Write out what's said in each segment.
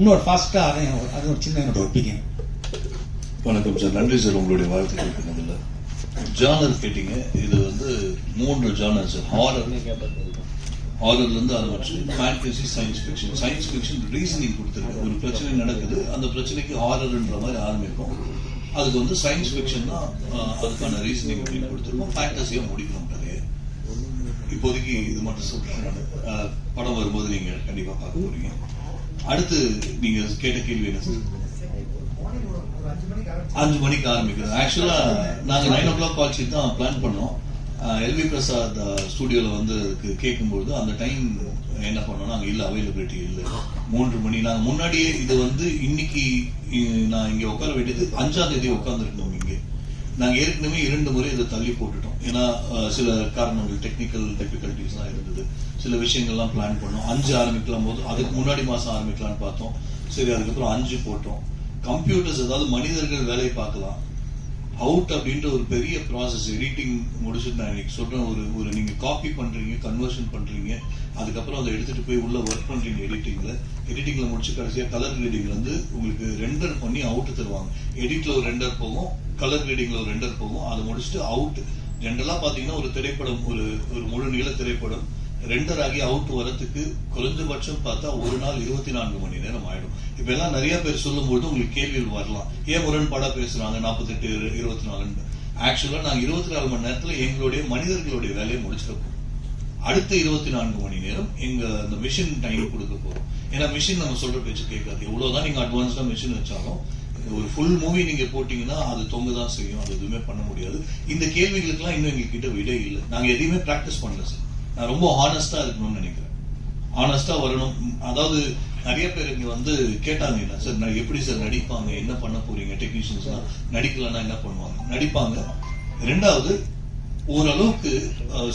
இன்னொரு ஃபாஸ்ட்டாக அதையும் அது ஒரு சின்ன என்னோட ஒப்பீனியன் வணக்கம் சார். நன்றி சார் உங்களுடைய வாழ்த்துக்களுக்கு முதல்ல ஜானர் கேட்டீங்க. இது வந்து மூன்று ஜானர் சார். ஹாரர் இருந்து ஆரம்பிச்சு fantasy science fiction science fiction reasoning கொடுத்துருக்கு. ஒரு பிரச்சனை நடக்குது. அந்த பிரச்சனைக்கு ஹாரர்ன்ற மாதிரி ஆரம்பிக்கும் அதுக்கு வந்து சயின்ஸ் ஃபிக்ஷன் தான் அதுக்கான ரீசனிங் அப்படின்னு கொடுத்துருக்கோம். ஃபேண்டசியா முடிக்கணும் கதையை இப்போதைக்கு இது மட்டும் சொல்றேன். நானு. படம் வரும்போது நீங்க கண்டிப்பா பார்க்க போறீங்க. அடுத்து நீங்க கேட்ட கேள்வி என்ன சார் அஞ்சு மணிக்கு ஆரம்பிக்கிறது. ஆக்சுவலா நாங்க நைன் ஓ கிளாக் கால் தான் பிளான் பண்ணோம். எல்வி பிரசாத் ஸ்டுடியோல வந்து அதுக்கு கேட்கும்போது அந்த டைம் என்ன பண்ணோம்னா அங்க இல்ல அவைலபிலிட்டி இல்ல. மூன்று மணி நாங்க முன்னாடியே இது வந்து இன்னைக்கு நான் இங்க உட்கார வேண்டியது அஞ்சாம் தேதி உட்கார்ந்துருக்கணும் இங்கே. நாங்க ஏற்கனவே இரண்டு முறை இதை தள்ளி போட்டுட்டோம். ஏன்னா சில காரணங்கள் டெக்னிக்கல் டிஃபிகல்டிஸ் எல்லாம் இருந்தது. சில விஷயங்கள்லாம் பிளான் பண்ணோம். அஞ்சு ஆரம்பிக்கலாம் போது அதுக்கு முன்னாடி மாசம் ஆரம்பிக்கலாம்னு பார்த்தோம். சரி அதுக்கப்புறம் அஞ்சு போட்டோம். கம்ப்யூட்டர்ஸ் அதாவது மனிதர்கள் வேலை பார்க்கலாம். அவுட் அப்படின்ற ஒரு பெரிய ப்ராசஸ் எடிட்டிங் முடிச்சுட்டு நான் இன்னைக்கு சொல்றேன் ஒரு ஒரு நீங்க காப்பி பண்றீங்க கன்வர்ஷன் பண்றீங்க அதுக்கப்புறம் அதை எடுத்துட்டு போய் உள்ள ஒர்க் பண்றீங்க எடிட்டிங்ல எடிட்டிங்ல முடிச்சு கடைசியா கலர் ரீடிங்ல வந்து உங்களுக்கு ரெண்டர் பண்ணி அவுட் தருவாங்க. எடிட்ல ஒரு ரெண்டர் போகும் கலர் ரீடிங்ல ஒரு ரெண்டர் போகும். அதை முடிச்சுட்டு அவுட் ஜென்ரலா பாத்தீங்கன்னா ஒரு திரைப்படம் ஒரு ஒரு முழு நீள திரைப்படம். ரெண்டர் ஆகி அவுட் வரத்துக்கு குறைஞ்சபட்சம் பார்த்தா ஒரு நாள் இருபத்தி நான்கு மணி நேரம் ஆயிடும். இப்ப எல்லாம் நிறைய பேர் சொல்லும்போது உங்களுக்கு கேள்விகள் வரலாம். ஏன் முரண்பாடா பேசுறாங்க? நாற்பத்தெட்டு இருபத்தி நாலுன்னு. ஆக்சுவலா நாங்க இருபத்தி நாலு மணி நேரத்துல எங்களுடைய மனிதர்களுடைய வேலையை முடிச்சிருக்கோம் அடுத்த இருபத்தி நான்கு மணி நேரம் எங்க அந்த மிஷின் டைம் கொடுக்க போறோம். ஏன்னா மிஷின் நம்ம சொல்ற பேச்சு கேட்காது. எவ்வளவுதான் நீங்க அட்வான்ஸ்டா மிஷின் வச்சாலும் ஒரு ஃபுல் மூவி நீங்க போட்டீங்கன்னா அது தொங்க தான் செய்யும். அது எதுவுமே பண்ண முடியாது. இந்த கேள்விகளுக்கெல்லாம் இன்னும் எங்ககிட்ட விடை இல்லை. நாங்க எதையுமே பிராக்டிஸ் பண்ணல சார் நான் ரொம்ப ஹானஸ்டா இருக்கணும்னு நினைக்கிறேன். ஹானஸ்டா வரணும். அதாவது நிறைய பேர் இங்க வந்து கேட்டாங்க சார் நான் எப்படி சார் நடிப்பாங்க? என்ன பண்ண போறீங்க? டெக்னீஷியன்ஸ் நடிக்கலன்னா என்ன பண்ணுவாங்க? நடிப்பாங்க. ரெண்டாவது ஓரளவுக்கு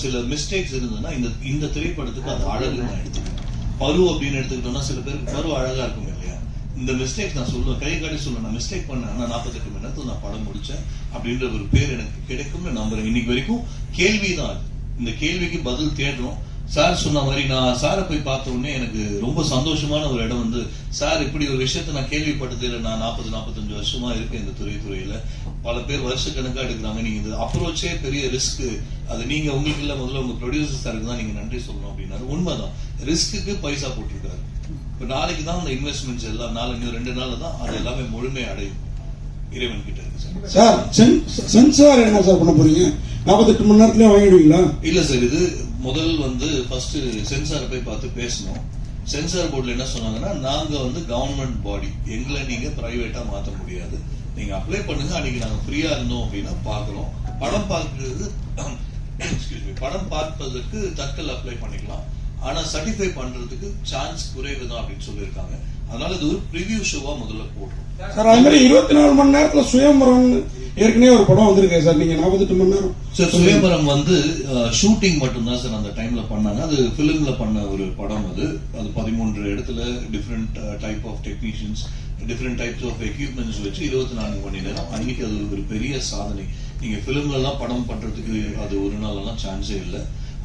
சில மிஸ்டேக்ஸ் இருந்ததுன்னா இந்த இந்த திரைப்படத்துக்கு அது அழகு நான் எடுத்துக்கிறேன் பரு அப்படின்னு எடுத்துக்கிட்டோம்னா சில பேருக்கு பரு அழகா இருக்கும் இல்லையா? இந்த மிஸ்டேக் நான் சொல்லுவேன். கை காட்டி சொல்லுவேன். நான் மிஸ்டேக் பண்ணேன். ஆனா நாற்பத்தெட்டு மணி நேரத்தில் நான் படம் முடிச்சேன் அப்படின்ற ஒரு பேர் எனக்கு கிடைக்கும்னு நம்புறேன். இன்னைக்கு வரைக்கும் கேள்விதான் அது. இந்த கேள்விக்கு பதில் தேடுறோம். சார் சொன்ன மாதிரி நான் சாரை போய் பார்த்த உடனே எனக்கு ரொம்ப சந்தோஷமான ஒரு இடம் வந்து சார் இப்படி ஒரு விஷயத்த நான் கேள்விப்பட்டது இல்லை நான் நாற்பது நாற்பத்தஞ்சு வருஷமா இருக்கேன் இந்த துறை துறையில. பல பேர் வருஷக்கணக்கா எடுக்கிறாங்க. நீங்க இந்த அப்ரோச்சே பெரிய ரிஸ்க் அது நீங்க உங்களுக்கு இல்லை. முதல்ல உங்க ப்ரொடியூசர் சாருக்கு தான் நீங்க நன்றி சொல்லணும் அப்படின்னாரு. உண்மைதான். ரிஸ்க்கு பைசா போட்டிருக்காரு. இப்ப நாளைக்கு தான் அந்த இன்வெஸ்ட்மெண்ட்ஸ் எல்லாம் நாலு ரெண்டு நாள்ல தான் அது எல்லாமே முழுமை அடையும் இறைவன் கிட்ட இருக்கு சார். சார் சென்- சென்சார் என்ன சார் பண்ண போறீங்க? நாற்பத்தெட்டு மணி நேரத்துல வாங்கிடுவீங்களா? இல்ல சார் இது முதல் வந்து ஃபர்ஸ்ட் சென்சார் போய் பார்த்து பேசணும். சென்சார் போர்டுல என்ன சொன்னாங்கன்னா நாங்க வந்து கவர்மெண்ட் பாடி எங்களை நீங்க பிரைவேட்டா மாத்த முடியாது. நீங்க அப்ளை பண்ணுங்க அன்னைக்கு நாங்க ஃப்ரீயா இருந்தோம் அப்படின்னா பாக்குறோம் படம் பார்க்கிறது படம் பார்ப்பதற்கு தட்கல் அப்ளை பண்ணிக்கலாம். ஆனா சர்டிஃபை பண்றதுக்கு சான்ஸ் குறைவு தான் அப்படின்னு சொல்லியிருக்காங்க. அதனால இது ஒரு ப்ரிவியூ ஷோவா முதல்ல போடுறோம். சார் அது மாதிரி இருபத்தி நாலு மணி நேரத்துல சுயம்பரம் ஏற்கனவே ஒரு படம் வந்திருக்கேன் சார் நீங்க நாற்பத்தெட்டு மணி நேரம் சார் சுயம்பரம் வந்து ஷூட்டிங் மட்டும்தான் சார் அந்த டைம்ல பண்ணாங்க. அது பிலிம்ல பண்ண ஒரு படம் அது. அது பதிமூன்று இடத்துல different type of technicians different types of equipments வச்சு இருபத்தி நான்கு மணி நேரம். அன்னைக்கு அது ஒரு பெரிய சாதனை. நீங்க பிலிம்ல எல்லாம் படம் பண்றதுக்கு அது ஒரு நாள் எல்லாம் சான்ஸே இல்லை.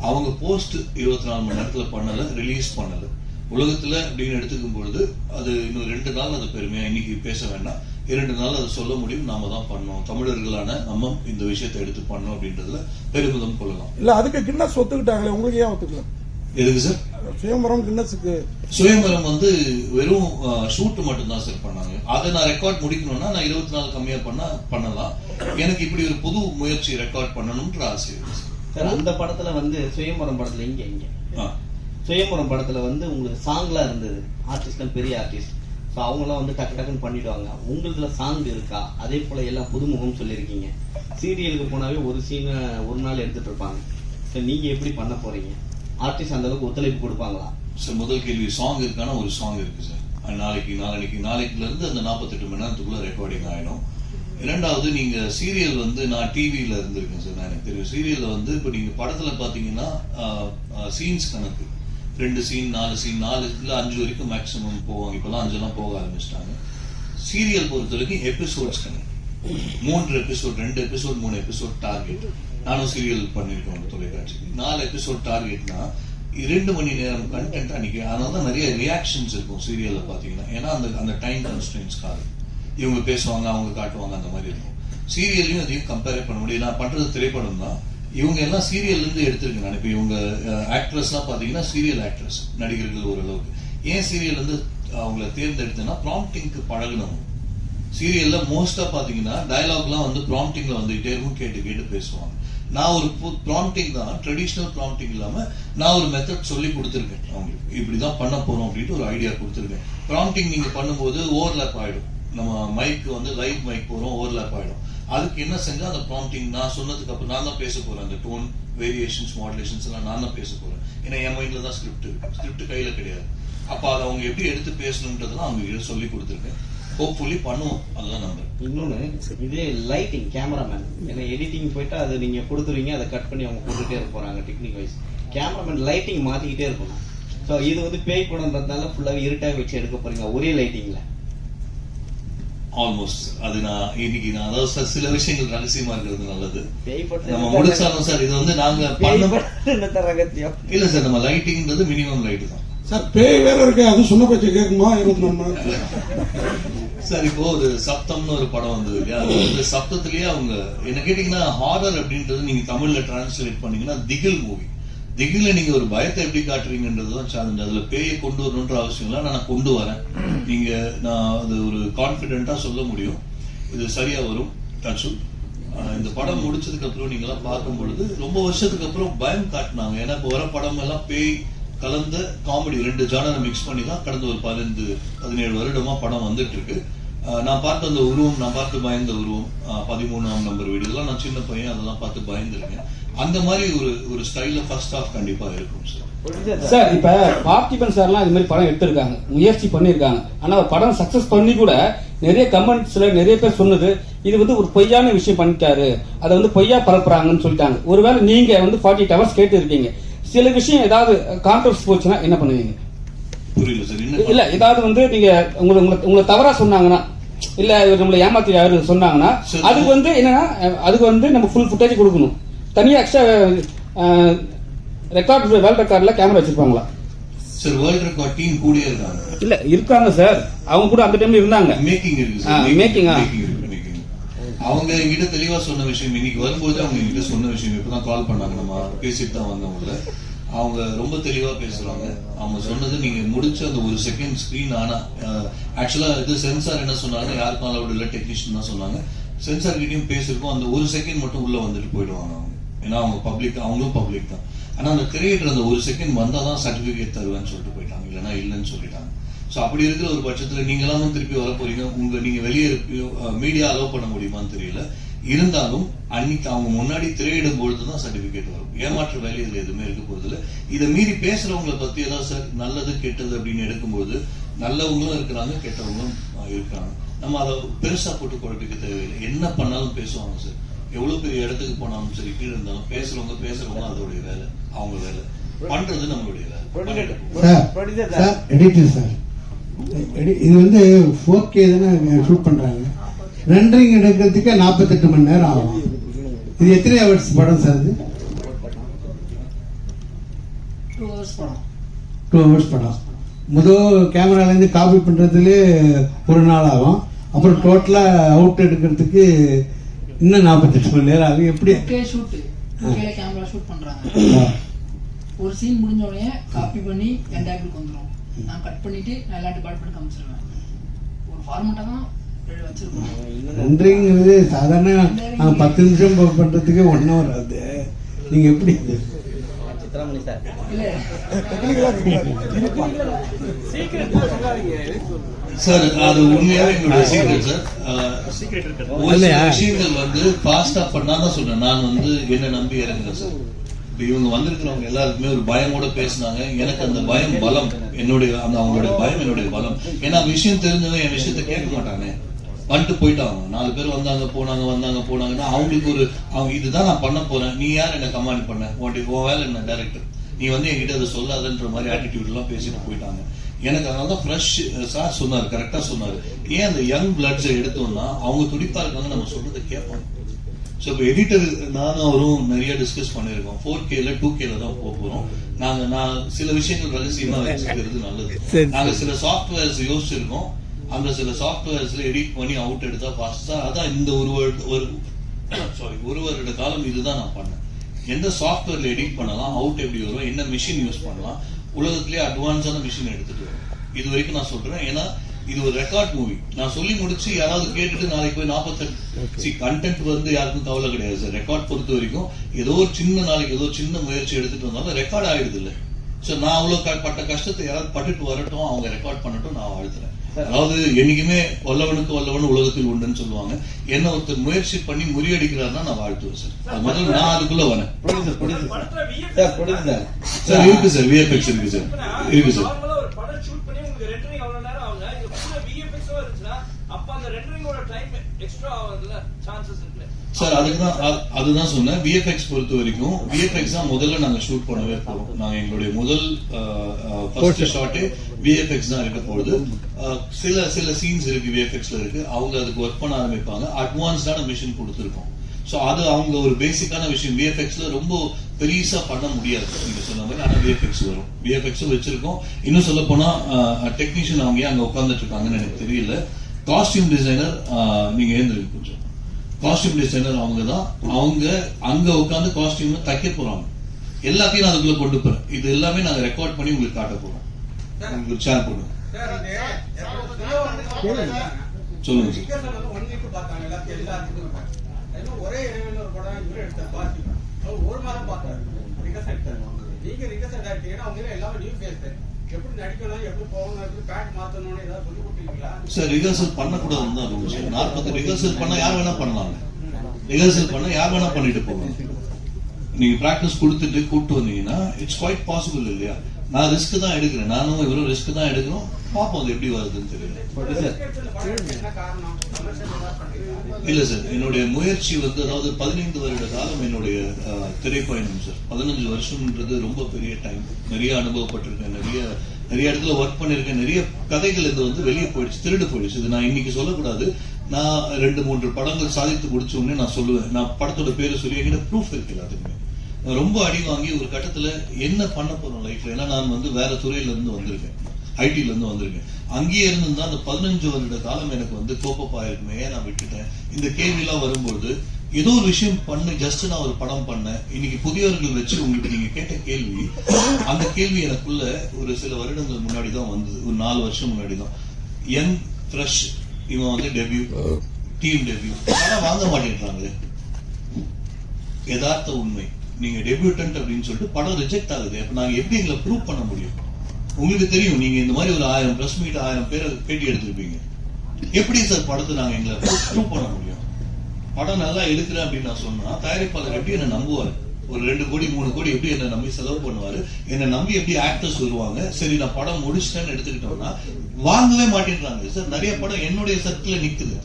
அவங்க போஸ்ட் இருபத்தி நாலு மணி நேரத்துல பண்ணல ரிலீஸ் பண்ணல. உலகத்துல அப்படின்னு எடுத்துக்கும் பொழுது அது இன்னும் ரெண்டு நாள் அது பெருமையா இன்னைக்கு பேச வேண்டாம். இரண்டு நாள் அதை சொல்ல முடியும். நாம தான் பண்ணோம் தமிழர்களான நம்ம இந்த விஷயத்தை எடுத்து பண்ணோம் அப்படின்றதுல பெருமிதம் கொள்ளலாம். இல்ல அதுக்கு கின்னஸ் ஒத்துக்கிட்டாங்களே உங்களுக்கு ஏன் ஒத்துக்கல? எதுக்கு சார் சுயம்பரம் கின்னஸுக்கு. சுயம்பரம் வந்து வெறும் ஷூட் மட்டும் தான் சார் பண்ணாங்க. அதை நான் ரெக்கார்ட் முடிக்கணும்னா நான் இருபத்தி நாலு கம்மியா பண்ணா பண்ணலாம். எனக்கு இப்படி ஒரு புது முயற்சி ரெக்கார்ட் பண்ணணும்ன்ற ஆசை சார். அந்த படத்துல வந்து சுயம்பரம் படத்துல இங்க இங்க. ஆ. சுயம்பரம் படத்துல வந்து உங்களுக்கு சாங்லாம் இருந்தது. ஆர்டிஸ்ட்லாம் பெரிய ஆர்டிஸ்ட் ஸோ அவங்களாம் வந்து டக்கு டக்குன்னு பண்ணிடுவாங்க. உங்களுதுல சாங் இருக்கா? அதே போல எல்லாம் புதுமுகம் சொல்லியிருக்கீங்க. சீரியலுக்கு போனாவே ஒரு சீனை ஒரு நாள் எடுத்துட்டு இருப்பாங்க. ஸோ நீங்க எப்படி பண்ண போறீங்க? ஆர்டிஸ்ட் அந்த அளவுக்கு ஒத்துழைப்பு கொடுப்பாங்களா? சார் முதல் கேள்வி சாங் இருக்கானா? ஒரு சாங் இருக்கு சார். நாளைக்கு நாளைக்கு நாளைக்குல இருந்து அந்த 48 மணி நேரத்துக்குள்ள ரெக்கார்டிங் ஆயிடும். இரண்டாவது நீங்க சீரியல் வந்து நான் டிவியில இருந்திருக்கேன் சார் நான் எனக்கு தெரியும். சீரியல்ல வந்து இப்ப நீங்க படத்துல பாத்தீங்கன்னா சீன்ஸ் கணக்கு. ரெண்டு சீன் நாலு சீன் நாலு இல்லை அஞ்சு வரைக்கும் மேக்ஸிமம் போவாங்க. இப்போலாம் அஞ்செல்லாம் போக ஆரம்பிச்சிட்டாங்க. சீரியல் பொறுத்த வரைக்கும் எபிசோட்ஸ் கணக்கு மூன்று எபிசோட் ரெண்டு எபிசோட் மூணு எபிசோட் டார்கெட் நானும் சீரியல் பண்ணியிருக்கோம் தொலைக்காட்சிக்கு. நாலு எபிசோட் டார்கெட்னா இரண்டு மணி நேரம் கண்டென்ட் அன்னைக்கு அதனால தான் நிறைய ரியாக்ஷன்ஸ் இருக்கும் சீரியலில் பார்த்தீங்கன்னா. ஏன்னா அந்த அந்த டைம் கன்ஸ்டன்ஸ்க்காக இவங்க பேசுவாங்க அவங்க காட்டுவாங்க அந்த மாதிரி இருக்கும். சீரியல்லையும் அதையும் கம்பேர் பண்ண முடியும். நான் பண்ணுறது திரைப்படம் தான். இவங்க எல்லாம் சீரியல்லேருந்து இருந்து நான். இப்போ இவங்க ஆக்ட்ரஸ்லாம் பார்த்தீங்கன்னா சீரியல் ஆக்ட்ரஸ் நடிகர்கள் ஓரளவுக்கு. ஏன் சீரியல் வந்து அவங்கள தேர்ந்தெடுத்தேன்னா ப்ராம்ப்டிங்க்கு பழகணும். சீரியல்ல மோஸ்ட்டாக பார்த்தீங்கன்னா டயலாக்லாம் வந்து ப்ராம்ப்டிங்ல வந்துகிட்டே இருக்கும் கேட்டு கேட்டு பேசுவாங்க. நான் ஒரு ப்ராம்ப்டிங் தான் ட்ரெடிஷ்னல் ப்ராம்ப்டிங் இல்லாமல் நான் ஒரு மெத்தட் சொல்லி கொடுத்துருக்கேன் அவங்களுக்கு. இப்படி தான் பண்ண போகிறோம் அப்படின்ட்டு ஒரு ஐடியா கொடுத்துருக்கேன். ப்ராம்ப்டிங் நீங்கள் பண்ணும்போது ஓவர்லேப் ஆகிடும் நம்ம மைக் வந்து லைவ் மைக் போகிறோம் ஓவர்லேப் ஆகிடும் அதுக்கு என்ன செஞ்சா அந்த ப்ராம்ப்டிங் நான் சொன்னதுக்கு அப்புறம் நான் தான் பேச போறேன். அந்த டோன் வேரியேஷன்ஸ் மாடுலேஷன்ஸ் எல்லாம் நான் தான் பேச போறேன். ஏன்னா என் மைண்ட்ல தான் ஸ்கிரிப்ட் இருக்கு. ஸ்கிரிப்ட் கையில கிடையாது. அப்ப அதை அவங்க எப்படி எடுத்து பேசணுன்றதெல்லாம் அவங்க கிட்ட சொல்லி கொடுத்துருக்கேன். ஹோப்ஃபுல்லி பண்ணுவோம். அதுதான் நம்பர் இன்னொன்னு இதே லைட்டிங் கேமராமேன் ஏன்னா எடிட்டிங் போயிட்டா அதை நீங்க கொடுத்துருவீங்க அதை கட் பண்ணி அவங்க கொடுத்துட்டே இருக்க போறாங்க டெக்னிக் வைஸ் கேமராமேன் லைட்டிங் மாத்திக்கிட்டே இருக்கணும். ஸோ இது வந்து பேய் படம்ன்றதுனால ஃபுல்லாக இருட்டாக வச்சு எடுக்க போறீங்க ஒரே லைட்டிங்ல ஆல்மோஸ்ட் அது நான் இன்னைக்கு நான் அதாவது சார் சில விஷயங்கள் ரகசியமா இருக்கிறது நல்லது. நம்ம முடிச்சாலும் சார் இது வந்து நாங்க இல்ல சார் நம்ம லைட்டிங்ன்றது மினிமம் லைட் தான். சார் பேய் வேற இருக்கு அது சொன்ன பேச்சு கேட்குமா? இருபத்தி நாலு சார் இப்போ ஒரு சப்தம்னு ஒரு படம் வந்தது இல்லையா? அது வந்து சப்தத்திலேயே அவங்க என்ன கேட்டீங்கன்னா ஹாரர் அப்படின்றது நீங்க தமிழ்ல டிரான்ஸ்லேட் பண்ணீங்கன்னா திகில் மூவி திகில நீங்க ஒரு பயத்தை எப்படி காட்டுறீங்கன்றது தான் சேலஞ்ச் அதுல பேயை கொண்டு வரணுன்ற அவசியம் இல்லை. நான் கொண்டு வரேன். நீங்க நான் அது ஒரு கான்பிடென்ட்டா சொல்ல முடியும். இது சரியா வரும். டச்சு இந்த படம் முடிச்சதுக்கு அப்புறம் நீங்க எல்லாம் பார்க்கும் பொழுது ரொம்ப வருஷத்துக்கு அப்புறம் பயம் காட்டினாங்க. ஏன்னா இப்போ வர படம் எல்லாம் பேய் கலந்த காமெடி ரெண்டு ஜானரை மிக்ஸ் பண்ணி தான் கடந்த ஒரு பதினைந்து பதினேழு வருடமா படம் வந்துட்டு இருக்கு நான் பார்த்த அந்த உருவம் நான் பார்த்து பயந்த உருவம் பதிமூணாம் நம்பர் வீடு. இதெல்லாம் நான் சின்ன பையன் அதெல்லாம் பார்த்து பயந்துருக்கேன். அந்த மாதிரி ஒரு ஒரு ஸ்டைல ஃபர்ஸ்ட் ஆஃப் கண்டிப்பா இருக்கும் சார் சார் இப்ப பார்த்திபன் சார்லாம் இது மாதிரி படம் எடுத்திருக்காங்க. முயற்சி பண்ணிருக்காங்க. ஆனா படம் சக்சஸ் பண்ணி கூட நிறைய கமெண்ட்ஸ்ல நிறைய பேர் சொன்னது இது வந்து ஒரு பொய்யான விஷயம் பண்ணிட்டாரு. அதை வந்து பொய்யா பரப்புறாங்கன்னு சொல்லிட்டாங்க. ஒருவேளை நீங்க வந்து ஃபார்ட்டி எயிட் ஹவர்ஸ் கேட்டு இருக்கீங்க சில விஷயம் ஏதாவது கான்ட்ரவர்ஸ் போச்சுன்னா என்ன பண்ணுவீங்க? புரியல சார் என்ன இல்ல ஏதாவது வந்து நீங்க உங்களை உங்களை உங்களை தவறா சொன்னாங்கன்னா இல்ல நம்மளை ஏமாத்தி யாரு சொன்னாங்கன்னா. அதுக்கு வந்து என்னன்னா அதுக்கு வந்து நம்ம ஃபுல் ஃபுட்டேஜ் கொடுக்கணும். தனியா எக்ஸ்ட்ரா ரெக்கார்ட் வேல் ரெக்கார்ட்ல கேமரா வச்சிருப்பாங்களா? சார் வேர்ல்ட் ரெக்கார்ட் டீம் கூடயே இருக்காங்க. இல்ல இருக்காங்க சார் அவங்க கூட அந்த டைம்ல இருந்தாங்க. மேக்கிங் இருக்கு சார். மேக்கிங். அவங்க என்கிட்ட தெளிவா சொன்ன விஷயம் இன்னைக்கு வரும்போது அவங்க என்கிட்ட சொன்ன விஷயம் இப்பதான் கால் பண்ணாங்க நம்ம பேசிட்டு தான் வந்தவங்க அவங்க ரொம்ப தெளிவா பேசுறாங்க. அவங்க சொன்னது நீங்க முடிச்ச அந்த ஒரு செகண்ட் ஸ்கிரீன் ஆனா ஆக்சுவலா இது சென்சார் என்ன சொன்னாங்க யாருக்கும் அலவுட் இல்ல டெக்னீஷியன் தான் சொன்னாங்க. சென்சார் கிட்டயும் பேசிருக்கோம். அந்த ஒரு செகண்ட் மட்டும் உள்ள வந்துட்டு போயிடுவாங்க அவங்க. ஏன்னா அவங்க பப்ளிக் அவங்களும் பப்ளிக் தான். ஆனால் அந்த கிரியேட்டர் அந்த ஒரு செகண்ட் வந்தால் தான் சர்டிஃபிகேட் தருவேன்னு சொல்லிட்டு போயிட்டாங்க. இல்லைன்னா இல்லைன்னு சொல்லிட்டாங்க. ஸோ அப்படி இருக்கிற ஒரு பட்சத்துல நீங்க திருப்பி வர போறீங்க உங்கள் நீங்க வெளியே மீடியா அலோவ் பண்ண முடியுமான்னு தெரியல. இருந்தாலும் அன்னைக்கு அவங்க முன்னாடி திரையிடும் பொழுது தான் சர்டிபிகேட் வரும். ஏமாற்று வேலை இதில் எதுவுமே இருக்க போறது இதை மீறி பேசுறவங்களை பத்தி ஏதாவது சார் நல்லது கெட்டது அப்படின்னு எடுக்கும்போது நல்லவங்களும் இருக்கிறாங்க கெட்டவங்களும் இருக்கிறாங்க. நம்ம அதை பெருசா போட்டு குழப்பிக்க தேவையில்லை. என்ன பண்ணாலும் பேசுவாங்க சார். எவ்வளவு பெரிய இடத்துக்கு போனாலும் சரி கீழே இருந்தாலும் பேசுறவங்க பேசுறவங்க அதோடைய வேலை அவங்க வேலை. பண்றது நம்மளுடைய வேலை. எடிட்டர் சார் எடி- இது வந்து ஃபோர் கே தானே ஷூட் பண்றாங்க. ரெண்டரிங் எடுக்கிறதுக்கு நாற்பத்தெட்டு மணி நேரம் ஆகும். இது எத்தனை ஹவர்ஸ் படம் சார் இது? டூ ஹவர்ஸ் படம். டூ ஹவர்ஸ் படம். முதல் கேமராலேருந்து காப்பி பண்ணுறதுலே ஒரு நாள் ஆகும். அப்புறம் டோட்டலாக அவுட் எடுக்கிறதுக்கு இன்னும் நாற்பத்தெட்டு மணி நேரம் ஆகும் எப்படி? ஷூட் ஓகேல கேமரா ஷூட் பண்றாங்க. ஒரு சீன் முடிஞ்ச உடனே காப்பி பண்ணி என் டேபிளுக்கு வந்துடும் நான் கட் பண்ணிட்டு நான் எல்லா டிபார்ட்மெண்ட் காமிச்சிருவேன். ஒரு ஃபார்மெட்டாக தான் ரெண்டரிங்கிறது சாதாரண பத்து நிமிஷம் ப- பண்றதுக்கு ஒன் ஹவர் ஆகுது. நீங்கள் எப்படி? சித்ராமணி சார். இல்ல சார் அது உண்மையாவே எங்களுடைய சீக்ரெட் சார் ஒரு சில விஷயங்கள் வந்து ஃபாஸ்டா பண்ணாதான் சொல்றேன். நான் வந்து என்ன நம்பி இறங்குறேன் சார் இப்ப இவங்க வந்திருக்கிறவங்க எல்லாருக்குமே ஒரு பயமோட பேசினாங்க. எனக்கு அந்த பயம் பலம். என்னுடைய அந்த அவங்களுடைய பயம் என்னுடைய பலம். ஏன்னா விஷயம் தெரிஞ்சவங்க என் விஷயத்த கேட்க மாட்டானே. வந்துட்டு போயிட்டாங்க நாலு பேர் வந்தாங்க போனாங்க வந்தாங்க போனாங்கன்னா அவங்களுக்கு ஒரு அவங்க இதுதான் நான் பண்ண போறேன். நீ யார் என்ன கமாண்ட் பண்ண? உன்ட்டு உன் வேலை என்ன? டைரக்டர் நீ வந்து என்கிட்ட அதை சொல்லாதன்ற மாதிரி ஆட்டிடியூட் எல்லாம் பேசிட்டு போயிட்டாங்க. எனக்கு அதனால தான் ஃப்ரெஷ் சார் சொன்னார் கரெக்டா சொன்னார். ஏன் அந்த யங் பிளட்ஸை எடுத்தோம்னா அவங்க துடிப்பா இருக்காங்க நம்ம சொல்றதை கேட்பாங்க ஸோ இப்போ எடிட்டர் நானும் அவரும் நிறைய டிஸ்கஸ் பண்ணியிருக்கோம். ஃபோர் கேல டூ கேல தான் போக போறோம். நாங்க நான் சில விஷயங்கள் ரகசியமா வச்சுக்கிறது நல்லது. நாங்க சில சாஃப்ட்வேர்ஸ் யோசிச்சிருக்கோம். அந்த சில சாஃப்ட்வேர்ஸ்ல எடிட் பண்ணி அவுட் எடுத்தா ஃபாஸ்டா அதான் இந்த ஒரு ஒரு சாரி ஒரு வருட காலம் இதுதான் நான் பண்ணேன். எந்த சாஃப்ட்வேர்ல எடிட் பண்ணலாம் அவுட் எப்படி வரும் என்ன மிஷின் யூஸ் பண்ணலாம் உலகத்திலேயே அட்வான்ஸான மிஷின் எடுத்துட்டு வரும். இது வரைக்கும் நான் சொல்றேன். ஏன்னா இது ஒரு ரெக்கார்ட் மூவி நான் சொல்லி முடிச்சு யாராவது கேட்டுட்டு நாளைக்கு போய் நாற்பத்தெட்டு சி கண்டென்ட் வந்து யாருக்கும் கவலை கிடையாது சார் ரெக்கார்ட் பொறுத்த வரைக்கும் ஏதோ ஒரு சின்ன நாளைக்கு ஏதோ சின்ன முயற்சி எடுத்துட்டு வந்தாலும் ரெக்கார்ட் ஆயிடுது இல்ல. சோ நான் அவ்வளவு க- பட்ட கஷ்டத்தை யாராவது பட்டுட்டு வரட்டும் அவங்க ரெக்கார்ட் பண்ணட்டும் நான் வாழ்த்துறேன். அதாவது என்னைக்குமே வல்லவனுக்கு வல்லவன் உலகத்தில் உண்டுன்னு சொல்லுவாங்க. என்ன ஒருத்தர் முயற்சி பண்ணி முறியடிக்கிறாருன்னா நான் வாழ்த்துவேன் சார். முதல்ல நான் அதுக்குள்ள வரேன். சார் இருக்கு. சார் விஎஃப்எக்ஸ் இருக்கு சார். இருக்கு சார். அப்ப அந்த ரெண்டரிங்கோட டைம் எக்ஸ்ட்ரா ஆகுதுல சான்சஸ் சார் அதுக்கு தான் அதுதான் சொன்னேன். விஎஃப்எக்ஸ் பொறுத்த வரைக்கும் விஎஃப்எக்ஸ் தான் முதல்ல நாங்க ஷூட் பண்ணவே போறோம். நாங்க எங்களுடைய முதல் ஃபர்ஸ்ட் ஷாட்டே விஎஃப்எக்ஸ் தான் இருக்க போகுது. சில சில சீன்ஸ் இருக்கு விஎஃப்எக்ஸ்ல இருக்கு. அவங்க அதுக்கு ஒர்க் பண்ண ஆரம்பிப்பாங்க. அட்வான்ஸ்டான மிஷின் கொடுத்துருக்கோம். சோ அது அவங்க ஒரு பேசிக்கான விஷயம். விஎஃப்எக்ஸ்ல ரொம்ப பெருசா பண்ண முடியாது. நீங்க சொன்ன மாதிரி ஆனா விஎஃப்எக்ஸ் வரும். விஎஃப்எக்ஸ் வச்சிருக்கோம். இன்னும் சொல்ல போனா டெக்னீஷியன் அவங்க அங்க உட்கார்ந்துட்டு இருக்காங்கன்னு எனக்கு தெரியல. காஸ்டியூம் டிசைனர் நீங்க ஏந்திருக்கு கொஞ்சம். காஸ்டியூம் டிசைனர் அவங்க தான் அவங்க அங்க உட்கார்ந்து காஸ்டியூம் தைக்க போறாங்க. எல்லாத்தையும் நான் அதுக்குள்ள கொண்டு போறேன். இது எல்லாமே நாங்க ரெக்கார்ட் பண்ணி உங்களுக்கு காட்ட போறோம். உங்களுக்கு ஷேர் பண்ணுவோம் சொல்லுங்க சார் ஒரே ஒரு படம் இவரு எடுத்தார் பாசி அவர் ஒரு மாதம் பார்த்தாரு. எடுத்தாரு. நீங்க ரிகர்ஸ் எடுத்தீங்கன்னா அவங்க எல்லாமே நியூ ஃபேஸ் சார் ரிஹர்சல் பண்ணக்கூடாதுன்னு தான் ரூல்ஸ் நாற்பது ரிஹர்சல் பண்ணா யார் வேணா பண்ணலாங்க. ரிஹர்சல் பண்ணா யார் வேணா பண்ணிட்டு போகணும் நீங்க பிராக்டிஸ் கொடுத்துட்டு கூப்பிட்டு வந்தீங்கன்னா இட்ஸ் குவைட் பாசிபிள் இல்லையா? நான் ரிஸ்க் தான் எடுக்கிறேன். நானும் இவரும் ரிஸ்க் தான் எடுக்கிறோம். பார்ப்போம் அது எப்படி வருதுன்னு தெரியல. இல்ல சார். என்னுடைய முயற்சி வந்து அதாவது பதினைந்து வருட காலம் என்னுடைய திரைப்பயணம் சார். பதினஞ்சு வருஷம்ன்றது ரொம்ப பெரிய டைம் நிறைய அனுபவப்பட்டிருக்கேன் நிறைய நிறைய இடத்துல ஒர்க் பண்ணிருக்கேன் நிறைய கதைகள் இது வந்து வெளியே போயிடுச்சு திருடு போயிடுச்சு. இது நான் இன்னைக்கு சொல்லக்கூடாது. நான் ரெண்டு மூன்று படங்கள் சாதித்து முடிச்ச உடனே நான் சொல்லுவேன். நான் படத்தோட பேரை சொல்லி என்கிட்ட ப்ரூஃப் இருக்கு எல்லாத்துக்குமே. நான் ரொம்ப அடி வாங்கி ஒரு கட்டத்துல என்ன பண்ண போறோம் லைஃப்ல ஏன்னா நான் வந்து வேற துறையில இருந்து வந்திருக்கேன். ஐடியிலேருந்து இருந்து வந்திருக்கேன் அங்கேயே இருந்து அந்த பதினஞ்சு வருட காலம் எனக்கு வந்து கோப்பப்பா இருக்குமே ஏன் நான் விட்டுட்டேன். இந்த கேள்வி எல்லாம் வரும்போது ஏதோ ஒரு விஷயம் பண்ணு ஜஸ்ட் நான் ஒரு படம் பண்ணேன். இன்னைக்கு புதியவர்கள் வச்சு உங்களுக்கு நீங்க கேட்ட கேள்வி அந்த கேள்வி எனக்குள்ள ஒரு சில வருடங்கள் முன்னாடி தான் வந்தது. ஒரு நாலு வருஷம் முன்னாடி தான் யங் ஃப்ரெஷ் இவன் வந்து டெபியூ டீம் டெபியூ ஆனா வாங்க மாட்டேன்றாங்களே. யதார்த்த உண்மை. நீங்க டெபியூட்டன்ட் அப்படின்னு சொல்லிட்டு படம் ரிஜெக்ட் ஆகுது. அப்ப நாங்க எப்படி எங்களை ப்ரூவ் பண்ண முடியும்? உங்களுக்கு தெரியும் நீங்க இந்த மாதிரி ஒரு ஆயிரம் பிரஸ் மீட் ஆயிரம் பேரை பேட்டி எடுத்திருப்பீங்க. எப்படி சார் படத்தை நாங்க எங்களை ப்ரூவ் பண்ண முடியும்? படம் நல்லா எடுக்கிறேன் அப்படின்னு நான் சொன்னா தயாரிப்பாளர் எப்படி என்ன நம்புவாரு? ஒரு ரெண்டு கோடி மூணு கோடி எப்படி என்ன நம்பி செலவு பண்ணுவாரு? என்ன நம்பி எப்படி ஆக்டர்ஸ் வருவாங்க? சரி நான் படம் முடிச்சிட்டேன்னு எடுத்துக்கிட்டோம்னா வாங்கவே மாட்டேன்றாங்க. சார் நிறைய படம் என்னுடைய சர்க்கிள் நிக்குது.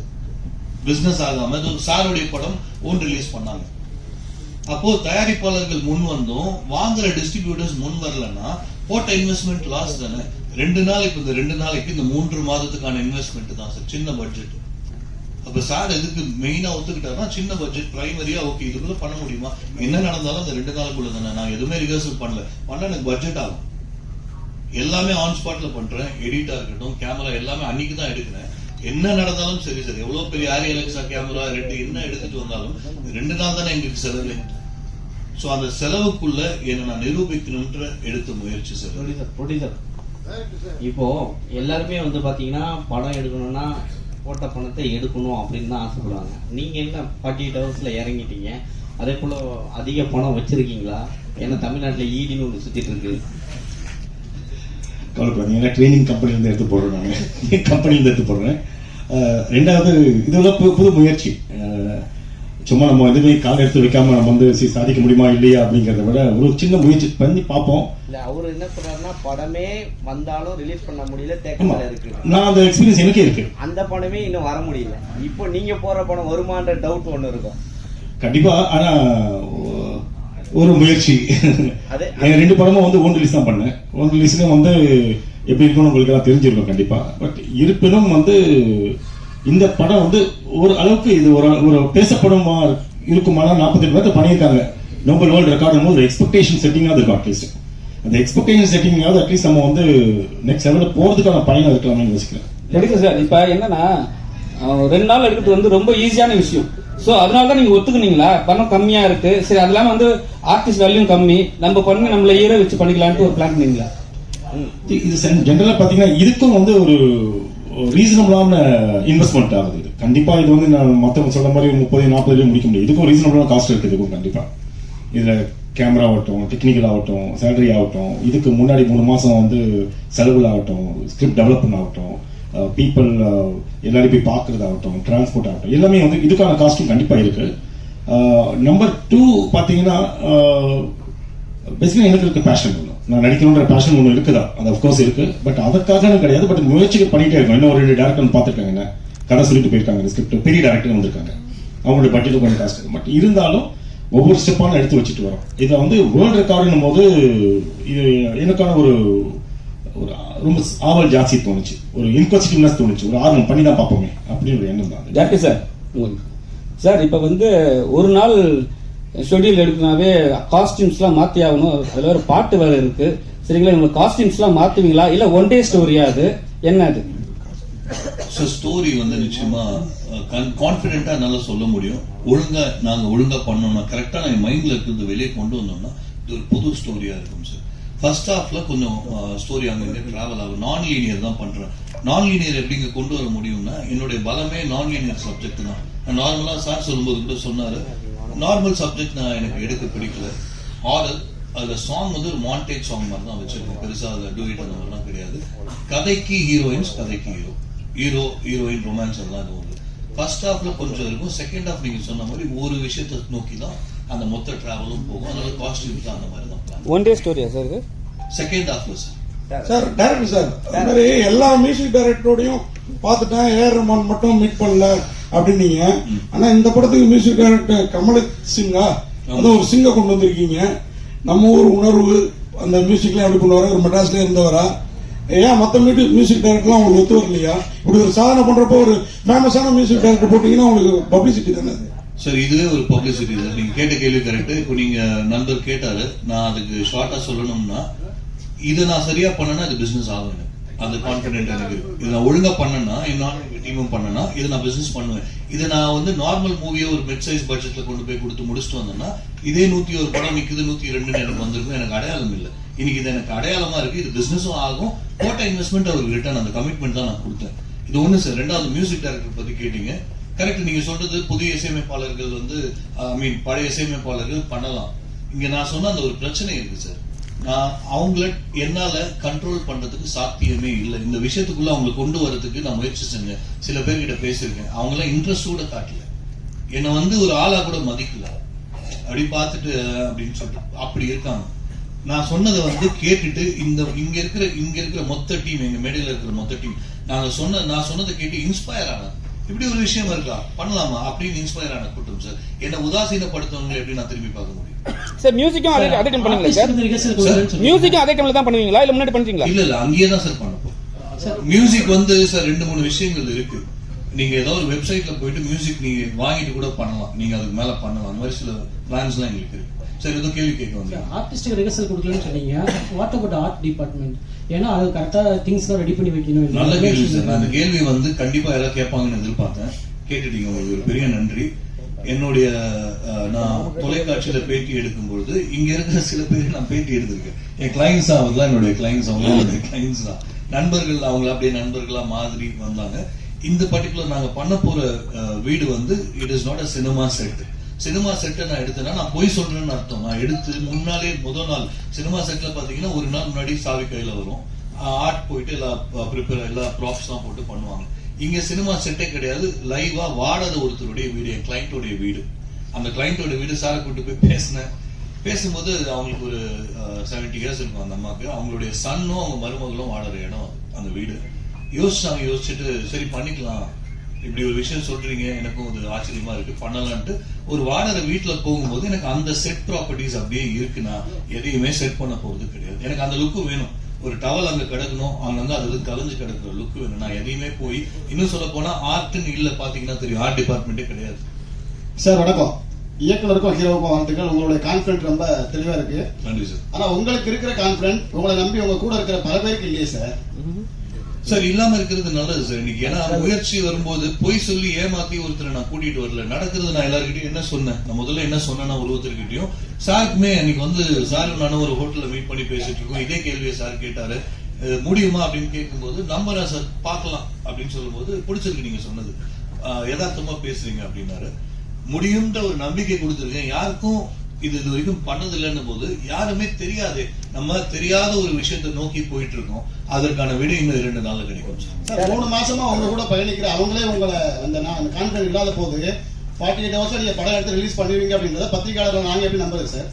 பிசினஸ் ஆகாம சாருடைய படம் ஓன் ரிலீஸ் பண்ணாங்க. அப்போ தயாரிப்பாளர்கள் முன் வந்தும். வாங்குற டிஸ்ட்ரிபியூட்டர்ஸ் முன் வரலன்னா போட்ட இன்வெஸ்ட்மெண்ட் லாஸ் தானே? ரெண்டு நாளைக்கு இந்த ரெண்டு நாளைக்கு இந்த மூன்று மாதத்துக்கான இன்வெஸ்ட்மெண்ட் தான் சார் சின்ன பட்ஜெட் அப்ப சார் எதுக்கு மெயினா ஒத்துக்கிட்டாருன்னா சின்ன பட்ஜெட் பிரைமரியா ஓகே இதுக்குள்ள பண்ண முடியுமா? என்ன நடந்தாலும் அந்த ரெண்டு நாளுக்குள்ள தானே நான் எதுவுமே ரிஹர்சல் பண்ணல. பண்ண எனக்கு பட்ஜெட் ஆகும். எல்லாமே ஆன் ஸ்பாட்ல பண்றேன் எடிட்டா இருக்கட்டும் கேமரா எல்லாமே அன்னைக்கு தான் எடுக்கிறேன். என்ன நடந்தாலும் சரி சார் எவ்வளவு பெரிய ஆரிய அலெக்சா கேமரா ரெண்டு என்ன எடுத்துட்டு வந்தாலும் ரெண்டு நாள் தானே எங்களுக்கு செலவு. சோ அந்த செலவுக்குள்ள என்ன நான் நிரூபிக்கணும்ன்ற எடுத்த முயற்சி சார். ப்ரொடியூசர் இப்போ எல்லாருமே வந்து பாத்தீங்கன்னா படம் எடுக்கணும்னா போட்ட பணத்தை எடுக்கணும் அப்படின்னு தான் ஆசைப்படுவாங்க. நீங்க என்ன ஃபார்ட்டி எயிட் ஹவர்ஸ்ல இறங்கிட்டீங்க அதே போல அதிக பணம் வச்சிருக்கீங்களா? ஏன்னா தமிழ்நாட்டுல ஈடின்னு ஒன்று சுத்திட்டு இருக்கு. கவலைப்படாதீங்க ஏன்னா ட்ரைனிங் கம்பெனிலேருந்து எடுத்து போடுறோம் நாங்கள் கம்பெனிலேருந்து எடுத்து போடுறேன். ரெண்டாவது இதெல்லாம் புது முயற்சி. சும்மா நம்ம எதுவுமே கால் எடுத்து வைக்காம நம்ம வந்து சாதிக்க முடியுமா இல்லையா அப்படிங்கிறத விட ஒரு சின்ன முயற்சி பண்ணி பார்ப்போம். இல்ல அவரு என்ன சொல்றாருன்னா படமே வந்தாலும் ரிலீஸ் பண்ண முடியல தேக்கத்தில் இருக்கு. நான் அந்த எக்ஸ்பீரியன்ஸ் எனக்கே இருக்கு. அந்த படமே இன்னும் வர முடியல. இப்போ நீங்க போற படம் வருமான்ற டவுட் ஒண்ணு இருக்கும். கண்டிப்பா ஆனா ஒரு முயற்சி. அது- ரெண்டு படமும் வந்து ஓன் ரிலீஸ் தான் பண்ணேன். ஓன் ரிலீஸ்லயும் வந்து எப்படி இருக்கும்னு உங்களுக்கு எல்லாம் தெரிஞ்சிருக்கும் கண்டிப்பா. பட் இருப்பினும் வந்து இந்த படம் வந்து ஒரு அளவுக்கு இது ஒரு ஒரு பேசப்படுமா இருக்குமானா நாற்பத்தெட்டு பேர்த்த பண்ணியிருக்காங்க. நோபல் வேர்ல்டு ரெக்கார்டும் போது எக்ஸ்பெக்டேஷன் செட்டிங்காக இருக்கும் அட்லீஸ்ட் அந்த எக்ஸ்பெக்டேஷன் செட்டிங்காவது அட்லீஸ்ட் நம்ம வந்து நெக்ஸ்ட் லெவலில் போகிறதுக்கான பயணம் இருக்கலாம்னு யோசிக்கிறேன். எடுக்க சார். இப்ப என்னன்னா ரெண்டு நாள் எடுக்கிறது வந்து ரொம்ப ஈஸியான விஷயம். சோ அதனால தான் நீங்க ஒத்துக்குனீங்களா? பணம் கம்மியா இருக்கு. சரி அதெல்லாம் வந்து ஆர்டிஸ்ட் வேல்யூ கம்மி. நம்ம பண்ணி நம்மள ஈர வச்சு பண்ணிக்கலான்ட்டு ஒரு பிளான் பண்ணீங்களா? இது- இது ஜென்ரலாக பார்த்தீங்கன்னா இதுக்கும் வந்து ஒரு ரீசனபிளான இன்வெஸ்ட்மெண்ட் ஆகுது இது. கண்டிப்பா இது வந்து நான் மற்றவங்க சொல்ற மாதிரி முப்பது நாற்பதுலேயே முடிக்க முடியும். இதுக்கும் ரீசனபிளான காஸ்ட் இருக்குது இதுக்கும் கண்டிப்பா. இதுல கேமரா ஆகட்டும் டெக்னிக்கல் ஆகட்டும் சேலரி ஆகட்டும் இதுக்கு முன்னாடி மூணு மாசம் வந்து செலவுகள் ஆகட்டும் ஸ்கிரிப்ட் டெவலப்மெண்ட் ஆகட்டும் பீப்புள் எல்லாரையும் போய் பார்க்கறதாகட்டும் டிரான்ஸ்போர்ட் ஆகட்டும் எல்லாமே வந்து இதுக்கான காஸ்ட்டும் கண்டிப்பா இருக்கு. நம்பர் டூ பார்த்தீங்கன்னா பேசிக்கலி எனக்கு இருக்க பேஷன் நான் நடிக்கணுன்ற பேஷன் ஒன்று இருக்குதா? அது அஃப்கோர்ஸ் இருக்கு. பட் அதற்காக கிடையாது. பட் முயற்சிகள் பண்ணிட்டே இருக்கோம். இன்னும் ஒரு ரெண்டு டேரக்டர் பார்த்துருக்காங்க. என்ன? கதை சொல்லிட்டு போயிருக்காங்க. ஸ்கிரிப்ட் பெரிய டேரக்டர் வந்திருக்காங்க. அவங்களுடைய பட்ஜெட் கொஞ்சம் காசு பட் இருந்தாலும் ஒவ்வொரு ஸ்டெப்பான எடுத்து வச்சுட்டு வரோம். இதை வந்து வேர்ல்டு ரெக்கார்டுன்னும் போது இது எனக்கான ஒரு ஒரு ரொம்ப ஆவல் ஜாஸ்தி தோணுச்சு. ஒரு இன்கொஸ்டிவ்னஸ் தோணுச்சு. ஒரு ஆர்வம். பண்ணி தான் பார்ப்போமே. அப்படின்னு ஒரு எண்ணம் தான். சார் உங்களுக்கு சார் இப்போ வந்து ஒரு நாள் ஷெட்யூல் எடுக்கனாவே காஸ்டியூம்ஸ்லாம் மாற்றி ஆகணும் அதில் ஒரு பாட்டு வேறு இருக்கு. சரிங்களா? உங்களுக்கு காஸ்டியூம்ஸ்லாம் மாற்றுவீங்களா இல்லை ஒன் டே ஸ்டோரியா அது? என்ன அது? ஸோ ஸ்டோரி வந்து நிச்சயமா கான்ஃபிடென்ட்டா என்னால் சொல்ல முடியும். ஒழுங்கா நாங்கள் ஒழுங்கா பண்ணோம்னா கரெக்டாக என் மைண்டில் இருக்கிறது வெளியே கொண்டு வந்தோம்னா இது ஒரு புது ஸ்டோரியா இருக்கும் சார் ஃபர்ஸ்ட் ஹாஃப்ல கொஞ்சம் ஸ்டோரி அங்கே டிராவல் ஆகும். நான் லீனியர் தான் பண்றேன். நான் லீனியர் எப்படிங்க கொண்டு வர முடியும்னா என்னுடைய பலமே நான் லீனியர் சப்ஜெக்ட் தான். நான் சார் சொல்லும்போது கூட சொன்னாரு நார்மல் சப்ஜெக்ட் நான் எனக்கு எடுக்க பிடிக்கல. ஆர்டர் அதுல சாங் வந்து ஒரு மாண்டேஜ் சாங் மாதிரி தான் வச்சிருக்கேன் பெருசா அதுல டூயிட் அந்த மாதிரிலாம் கிடையாது. கதைக்கு ஹீரோயின்ஸ் கதைக்கு ஹீரோ ஹீரோ ஹீரோயின் ரொமான்ஸ் எல்லாம் இது உண்டு ஃபர்ஸ்ட் ஹாஃப்ல கொஞ்சம் இருக்கும். செகண்ட் ஹாஃப் நீங்க சொன்ன மாதிரி ஒரு விஷயத்தை நோக்கி தான் அந்த மொத்த டிராவலும் போகும். அதனால காஸ்டியூம்ஸ் அந்த மாதிரி தான் ஒன் டே ஸ்டோரியா சார் செகண்ட் ஹாஃப்ல சார் சார் டைரக்டர் சார் அது மாதிரி எல்லா மியூசிக் டைரக்டரோடையும் பார்த்துட்டேன் ஏஆர் ரஹ்மான் மட்டும் மீட் பண்ணல அப்படின்னீங்க. ஆனா இந்த படத்துக்கு மியூசிக் டைரக்டர் கமல் சிங்கா? அது ஒரு சிங்க கொண்டு வந்திருக்கீங்க. நம்ம ஊர் உணர்வு அந்த மியூசிக்ல எப்படி கொண்டு வர ஒரு மெட்ராஸ்ல இருந்தவரா? ஏன் மத்த மியூசிக் டைரக்டர்லாம் உங்களுக்கு ஒத்து வரலையா? இப்படி ஒரு சாதனை பண்றப்போ ஒரு ஃபேமஸான மியூசிக் டைரக்டர் போட்டீங்கன்னா உங்களுக்கு பப்ளிசிட்டி தானே சார் இதுவே ஒரு பப்ளிசிட்டி சார் நீங்க கேட்ட கேள்வி கரெக்ட் இப்போ நீங்க நண்பர் கேட்டாரு. நான் அதுக்கு ஷார்ட்டா சொல்லணும்னா இதை நான் சரியா பண்ணனா இது பிசினஸ் ஆகும் எனக்கு அந்த கான்பிடென்ட் எனக்கு. இது இதை நான் ஒழுங்கா பண்ணனா என்னால டீமும் பண்ணனா இதை நான் பிசினஸ் பண்ணுவேன். இதை நான் வந்து நார்மல் மூவியை ஒரு மிட் சைஸ் பட்ஜெட்ல கொண்டு போய் கொடுத்து முடிச்சுட்டு வந்தேன்னா இதே நூத்தி ஒரு படம் நிக்குது நூத்தி ரெண்டுன்னு எனக்கு வந்திருக்கும். எனக்கு அடையாளம் இல்லை. இன்னைக்கு இது எனக்கு அடையாளமா இருக்கு. இது பிசினஸும் ஆகும். போட்ட இன்வெஸ்ட்மெண்ட் அவருக்கு ரிட்டர்ன் அந்த கமிட்மெண்ட் தான் நான் கொடுத்தேன். இது ஒண்ணு சார். ரெண்டாவது மியூசிக் டைரக்டர் பத்தி கேட்டீங்க. கரெக்ட் நீங்க சொல்றது புதிய இசையமைப்பாளர்கள் வந்து ஐ மீன் பழைய இசையமைப்பாளர்கள் பண்ணலாம். இங்க நான் சொன்ன அந்த ஒரு பிரச்சனை இருக்கு சார். நான் அவங்கள என்னால கண்ட்ரோல் பண்றதுக்கு சாத்தியமே இல்லை. இந்த விஷயத்துக்குள்ள அவங்களை கொண்டு வரதுக்கு நான் முயற்சி செஞ்சேன். சில பேர்கிட்ட பேசியிருக்கேன். அவங்களாம் இன்ட்ரெஸ்ட் கூட காட்டல. என்னை வந்து ஒரு ஆளா கூட மதிக்கல. அப்படி பார்த்துட்டு அப்படின்னு சொல்லிட்டு அப்படி இருக்காங்க. நான் சொன்னதை வந்து கேட்டுட்டு இந்த இங்க இருக்கிற இங்க இருக்கிற மொத்த டீம் எங்க மேடையில் இருக்கிற மொத்த டீம் நாங்க சொன்ன நான் சொன்னதை கேட்டு இன்ஸ்பயர் ஆனாங்க இப்படி ஒரு விஷயம் இருக்கா? பண்ணலாமா? அப்படின்னு இன்ஸ்பயர் ஆன கூட்டம் சார் என்னை உதாசீனப்படுத்தவங்களை எப்படி நான் திரும்பி பார்க்க முடியும். சார் மியூசிக்கும் அதே அதே டைம் பண்ணுவீங்களா சார் மியூசிக்கும் அதே டைம்ல தான் பண்ணுவீங்களா? இல்லை முன்னாடி பண்ணுவீங்களா? இல்ல இல்ல அங்கேயே தான் சார் பண்ண போறோம் மியூசிக் வந்து சார் ரெண்டு மூணு விஷயங்கள் இருக்கு. நீங்க ஏதோ ஒரு வெப்சைட்ல போயிட்டு மியூசிக் நீங்க வாங்கிட்டு கூட பண்ணலாம். நீங்க அதுக்கு மேல பண்ணலாம். அந்த மாதிரி சில பிளான்ஸ் எல்லாம் எங்களுக்கு இருக்கு. சார் ஏதோ கேள்வி கேட்க வந்தீங்க. ஆர்டிஸ்டுக்கு ரிஹர்சல் கொடுக்கலன்னு சொன்னீங்க. வாட் அபவுட் ஆர்ட் டிபார்ட்மெண்ட் ஏன்னா அது கரெக்டா திங்ஸ்லாம் ரெடி பண்ணி வைக்கணும். நல்ல கேள்வி சார் நான் அந்த கேள்வி வந்து கண்டிப்பா யாராவது கேட்பாங்கன்னு எதிர்பார்த்தேன். கேட்டுட்டீங்க உங்களுக்கு ஒரு பெரிய நன்றி. என்னுடைய நான் தொலைக்காட்சியில பேட்டி எடுக்கும் பொழுது இங்க இருக்கிற சில பேர் நான் பேட்டி எடுத்திருக்கேன். என் கிளைண்ட்ஸ் தான் என்னுடைய கிளைண்ட்ஸ் அவங்க என்னுடைய கிளைண்ட்ஸ் தான். நண்பர்கள் அவங்கள அப்படியே நண்பர்களா மாதிரி வந்தாங்க. இந்த பர்டிகுலர் நாங்க பண்ண போற வீடு வந்து it is not a cinema set cinema செட்டை நான் எடுத்தேன்னா நான் பொய் சொல்றேன்னு அர்த்தம். நான் எடுத்து முன்னாலே முதல் நாள் சினிமா செட்ல பாத்தீங்கன்னா ஒரு நாள் முன்னாடி சாவி கையில வரும். ஆர்ட் போயிட்டு எல்லா ப்ரிப்பேர் எல்லா ப்ராப்ஸ் போட்டு பண்ணுவாங்க. இங்க சினிமா செட்டே கிடையாது. லைவா வாடகை ஒருத்தருடைய வீடு என் கிளைண்டோடைய வீடு. அந்த கிளைண்டோட வீடு சாரை கூட்டு போய் பேசினேன். பேசும்போது அவங்களுக்கு ஒரு செவன்டி இயர்ஸ் இருக்கும் அந்த அம்மாவுக்கு. அவங்களுடைய சன்னும் அவங்க மருமகளும் வாடுற இடம் அந்த வீடு. யோசிச்சாங்க யோசிச்சுட்டு சரி பண்ணிக்கலாம். இப்படி ஒரு விஷயம் சொல்றீங்க. எனக்கும் ஒரு ஆச்சரியமா இருக்கு. பண்ணலான்ட்டு ஒரு வாடகை வீட்டுல போகும்போது எனக்கு அந்த செட் ப்ராப்பர்ட்டிஸ் அப்படியே இருக்குன்னா எதையுமே செட் பண்ண போறது கிடையாது. எனக்கு அந்த லுக்கு வேணும். ஒரு டவல் அங்க கிடக்கணும். அங்கங்க அது கலைஞ்சு கிடக்குற லுக் வேணும் நான் எதையுமே போய் இன்னும் சொல்ல போனா ஆர்ட்னு இல்ல பாத்தீங்கன்னா தெரியும். ஆர்ட் டிபார்ட்மெண்ட்டே கிடையாது. சார் வணக்கம். இயக்குனருக்கும் ஹீரோவுக்கும் வாழ்த்துக்கள். உங்களுடைய கான்பிடன்ட் ரொம்ப தெளிவா இருக்கு. நன்றி சார். ஆனா உங்களுக்கு இருக்கிற கான்பிடன்ட் உங்களை நம்பி உங்க கூட இருக்கிற பல பேருக்கு இல்லையே சார். சார் இல்லாம இருக்கிறது நல்லது சார். இன்னைக்கு ஏன்னா முயற்சி வரும்போது பொய் சொல்லி ஏமாத்தி ஒருத்தரை நான் கூட்டிட்டு வரல. நடக்கிறது நான் எல்லாருக்கிட்டையும் என்ன சொன்னேன்? நான் முதல்ல என்ன சொன்னேன்னா ஒருத்தர்கிட்டயும் சாருக்குமே அன்னைக்கு வந்து சாரும் நானும் ஒரு ஹோட்டல்ல மீட் பண்ணி பேசிட்டு இருக்கோம். இதே கேள்வியை சார் கேட்டாரு. முடியுமா? அப்படின்னு கேட்கும்போது நம்பரா சார் பார்க்கலாம். அப்படின்னு சொல்லும்போது பிடிச்சிருக்கு நீங்க சொன்னது. யதார்த்தமா பேசுறீங்க அப்படின்னாரு. முடியும்ன்ற ஒரு நம்பிக்கை கொடுத்துருக்கேன். யாருக்கும் இது இது வரைக்கும் பண்ணது இல்லைன்னு போது யாருமே தெரியாது. நம்ம தெரியாத ஒரு விஷயத்தை நோக்கி போயிட்டு இருக்கோம் அதற்கான விடை இன்னும் இரண்டு நாள்ல கிடைக்கும். சார். மூணு மாசமா அவங்க கூட பயணிக்கிற அவங்களே உங்களை அந்த கான்பிடன்ட் இல்லாத போது ஃபார்ட்டி எயிட் ஹவர்ஸ் நீங்க படம் எடுத்து ரிலீஸ் பண்ணுவீங்க அப்படின்றத பத்திரிகையாளர்கள் நாங்க எப்படி நம்புறது சார்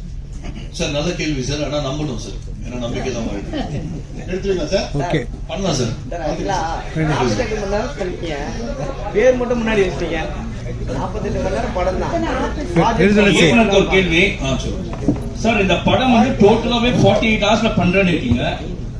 சார் நல்ல கேள்வி சார் ஆனா நம்பணும் சார் ஏன்னா நம்பிக்கை தான் வாழ்க்கை. எடுத்துருவீங்களா சார் ஓகே பண்ணலாம் சார் பேர் மட்டும் முன்னாடி வச்சிட்டீங்க. நாற்பத்தெட்டு மணி நேரம் படம் தான். கேள்வி. சார் இந்த படம் வந்து டோட்டலாவே ஃபார்ட்டி எயிட் ஹவர்ஸ்ல பண்றேன்னு இருக்கீங்க.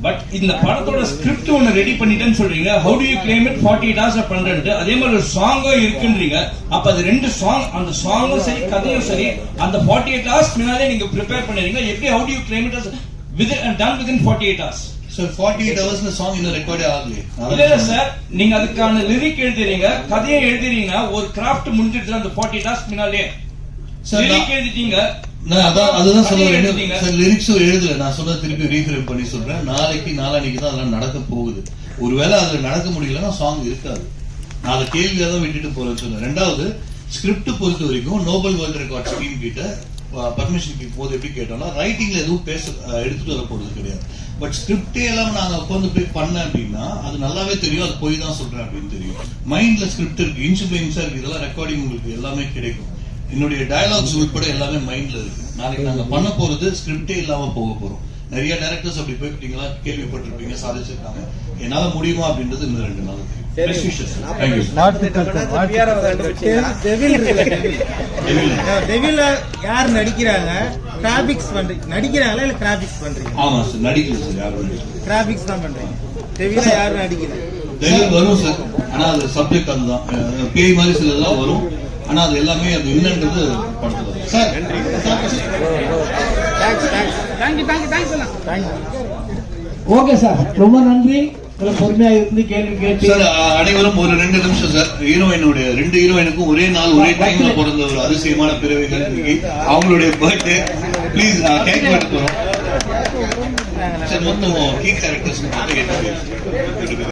பட் இந்த படத்தோட ஸ்கிரிப்ட் ஒன்னு ரெடி பண்ணிட்டேன்னு சொல்றீங்க. How do you claim it forty eight ஹவர்ஸ்ல பண்றேன்ட்டு அதே மாதிரி ஒரு சாங்கும் இருக்குன்றீங்க. அப்ப அது ரெண்டு சாங் அந்த சாங்கும் சரி கதையும் சரி அந்த ஃபார்ட்டி எயிட் ஹவர்ஸ் முன்னாலே நீங்க ப்ரிப்பேர் பண்ணிருங்க எப்படி how do you claim it with done within forty eight hours sir forty eight ஹவர்ஸ்ல song இன்னும் ரெக்கார்டே ஆகலையே. இல்ல இல்ல சார் நீங்க அதுக்கான லிரிக் எழுதுறீங்க கதையை எழுதுறீங்க ஒரு கிராஃப்ட் முடிஞ்சிடுச்சு அந்த ஃபார்ட்டி ஹவர்ஸ் முன்னாலே சார், லிரிக் நான்- எழுதிட்டீங்க. நான் அதான் அதுதான் சொல்ல எழுதிட்டீங்க. சார் லிரிக்ஸும் எழுதல. நான் சொன்ன திருப்பி ரீஃப்ரேம் பண்ணி சொல்றேன். நாளைக்கு நாளானிக்கு தான் அதெல்லாம் நடக்க போகுது. ஒருவேளை அதுல நடக்க முடியலன்னா சாங் இருக்காது. நான் அதை கேள்வியா தான் விட்டுட்டு போறேன்னு சொன்னேன். ரெண்டாவது ஸ்கிரிப்ட் பொறுத்த வரைக்கும் நோபல் வேர்ல்ட் ரெக்கார்ட் ஸ்கீம் கிட்ட பர்மிஷன் போது எப்படி கேட்டோம்னா ரைட்டிங்ல எதுவும் பேச எடுத்துட்டு வர போறது கிடையாது. பட் ஸ்கிரிப்டே எல்லாம் நாங்க உட்காந்து போய் பண்ணேன் அப்படின்னா அது நல்லாவே தெரியும். அது போய் தான் சொல்றேன் அப்படின்னு தெரியும். மைண்ட்ல ஸ்கிரிப்ட் இருக்கு. இன்ச்சு பை இன்ச்சா இருக்கு. இதெல்லாம் ரெக்கார்டிங் உங்களுக்கு எல்லாமே கிடைக்கும். என்னுடைய டயலாக்ஸ் உட்பட எல்லாமே மைண்ட்ல இருக்கு. நாளைக்கு நாங்க பண்ண போறது ஸ்கிரிப்டே இல்லாம போக போறோம். நிறைய டேரக்டர்ஸ் அப்படி போயிட்டீங்களா கேள்விப்பட்டிருப்பீங்க சாதிச்சிருக்காங்க. என்னால முடியுமா அப்படின்றது இன்னும் ரெண்டு நாள் யார் நடிக்கிறாங்க? கிராபிக்ஸ் பண்றீங்க நடிக்கிறாங்களா இல்ல கிராபிக்ஸ் பண்றீங்க ஆமா சார் நடிக்கல சார் யாரும் கிராபிக்ஸ் தான் பண்றீங்க. டெவில யார் நடிக்கிறாங்க வரும் சார் ஆனா அது சப்ஜெக்ட் அதுதான். பேய் மாதிரி சிலதெல்லாம் வரும். ஆனா அது எல்லாமே அது என்னன்றது படத்துல. சார் ஓகே சார் ரொம்ப நன்றி. பொறுமையா இருந்து கேள்வி கேட்டு. சார் அனைவரும் ஒரு ரெண்டு நிமிஷம் சார். ஹீரோயினுடைய ரெண்டு ஹீரோயினுக்கும் ஒரே நாள் ஒரே டைம்ல பிறந்த ஒரு அதிசயமான பிறவிகள் இன்னைக்கு. அவங்களுடைய பர்த்டே ப்ளீஸ் கேக் சார் மொத்தம் கீ கேரக்டர்ஸ்